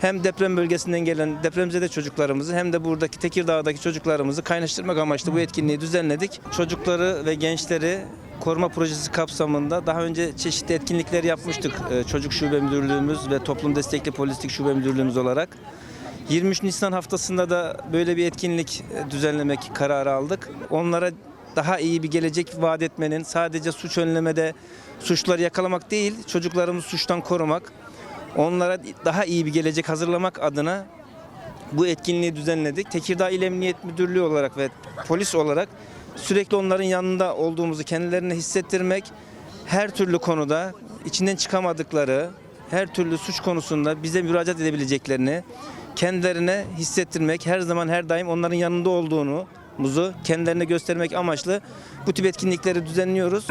hem deprem bölgesinden gelen depremzede çocuklarımızı hem de buradaki Tekirdağ'daki çocuklarımızı kaynaştırmak amaçlı bu etkinliği düzenledik. Çocukları ve gençleri koruma projesi kapsamında daha önce çeşitli etkinlikler yapmıştık. Ee, çocuk Şube Müdürlüğümüz ve Toplum Destekli Polislik Şube Müdürlüğümüz olarak. 23 Nisan haftasında da böyle bir etkinlik e, düzenlemek kararı aldık. Onlara daha iyi bir gelecek vaat etmenin sadece suç önlemede suçları yakalamak değil, çocuklarımızı suçtan korumak, onlara daha iyi bir gelecek hazırlamak adına bu etkinliği düzenledik. Tekirdağ İl Emniyet Müdürlüğü olarak ve polis olarak sürekli onların yanında olduğumuzu kendilerine hissettirmek, her türlü konuda içinden çıkamadıkları, her türlü suç konusunda bize müracaat edebileceklerini kendilerine hissettirmek, her zaman her daim onların yanında olduğumuzu kendilerine göstermek amaçlı bu tip etkinlikleri düzenliyoruz.